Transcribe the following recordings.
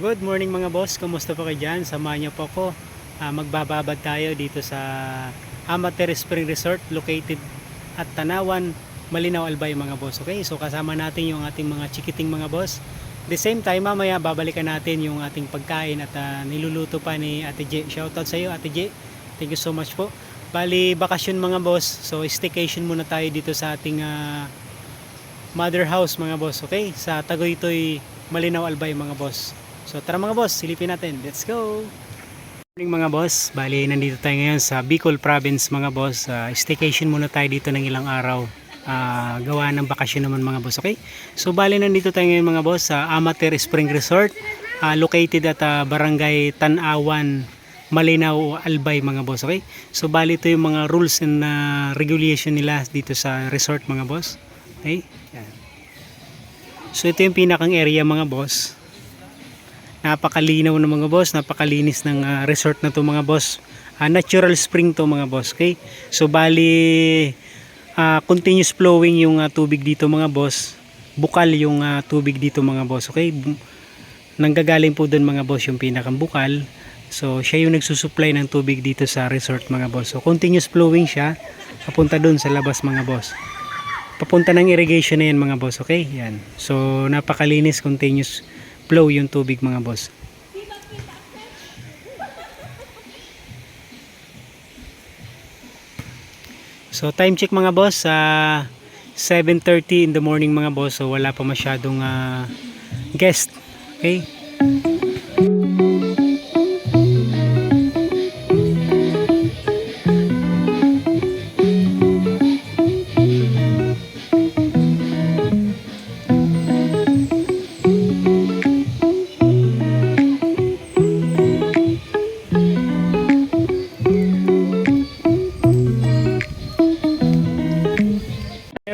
Good morning mga boss, kumusta po kayo dyan? Samahan niyo po ako. Ah, magbababad tayo dito sa Amateur Spring Resort located at Tanawan, Malinaw, Albay mga boss. Okay, so kasama natin yung ating mga chikiting mga boss. The same time, mamaya babalikan natin yung ating pagkain at ah, niluluto pa ni Ate J. Shoutout sa iyo Ate J. Thank you so much po. Bali, bakasyon mga boss. So, staycation muna tayo dito sa ating ah, mother house mga boss. Okay, sa Tagoytoy, Malinaw, Albay mga boss. So tara mga boss, silipin natin. Let's go! Morning mga boss, bali nandito tayo ngayon sa Bicol Province mga boss. Ah, staycation muna tayo dito ng ilang araw. Ah, gawa ng bakasyon naman mga boss, okay? So bali nandito tayo ngayon mga boss sa Amateur Spring Resort. ah, located at ah, Barangay Tanawan, Malinaw, Albay mga boss, okay? So bali ito yung mga rules and ah, regulation nila dito sa resort mga boss. Okay? So ito yung pinakang area mga boss napakalinaw ng mga boss, napakalinis ng ah, resort na to mga boss. Ah, natural spring to mga boss, okay? So bali ah, continuous flowing yung ah, tubig dito mga boss. Bukal yung ah, tubig dito mga boss, okay? Nanggagaling po doon mga boss yung pinakang bukal. So siya yung nagsusupply ng tubig dito sa resort mga boss. So continuous flowing siya papunta doon sa labas mga boss. Papunta ng irrigation na yan mga boss, okay? Yan. So napakalinis continuous flow yung tubig mga boss. So time check mga boss sa 7:30 in the morning mga boss. So wala pa masyadong ah, guest. Okay?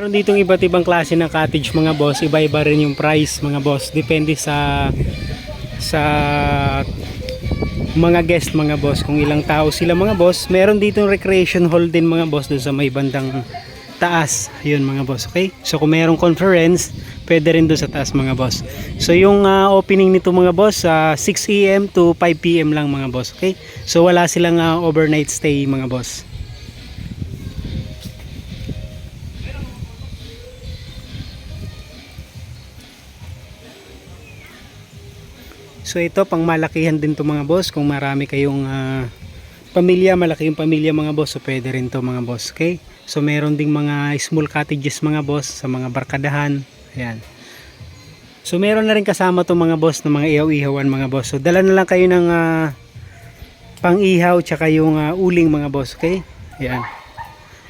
Meron ditong iba't ibang klase ng cottage mga boss. Iba-iba rin yung price mga boss. Depende sa sa mga guest mga boss kung ilang tao sila mga boss. Meron ditong recreation hall din mga boss dun sa may bandang taas. Yun mga boss, okay? So kung merong conference, pwede rin doon sa taas mga boss. So yung ah, opening nito mga boss, sa 6 AM to 5 PM lang mga boss, okay? So wala silang ah, overnight stay mga boss. So ito pang malakihan din to mga boss kung marami kayong ah, pamilya, malaki yung pamilya mga boss, so pwede rin to mga boss, okay? So meron ding mga small cottages mga boss sa mga barkadahan. Ayan. So meron na rin kasama to mga boss ng mga ihaw-ihawan mga boss. So dala na lang kayo ng ah, pang-ihaw tsaka yung ah, uling mga boss, okay? Ayan.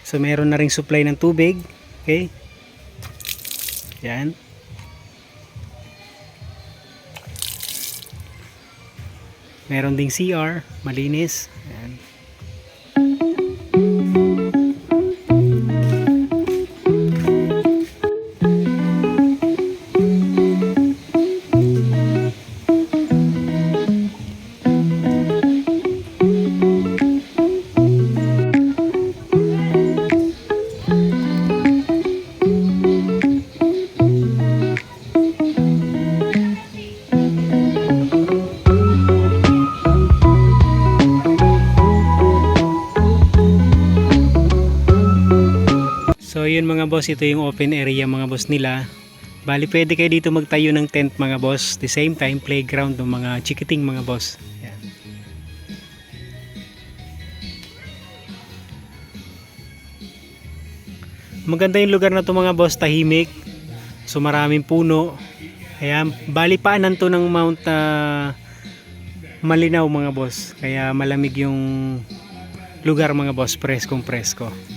So meron na ring supply ng tubig, okay? Ayan. Meron ding CR, malinis. So yun mga boss, ito yung open area mga boss nila. Bali pwede kayo dito magtayo ng tent mga boss. The same time playground ng mga chikiting mga boss. Yan. Maganda yung lugar na to mga boss, tahimik. So maraming puno. Kaya bali paanan to ng Mount ah, Malinaw mga boss. Kaya malamig yung lugar mga boss, preskong presko.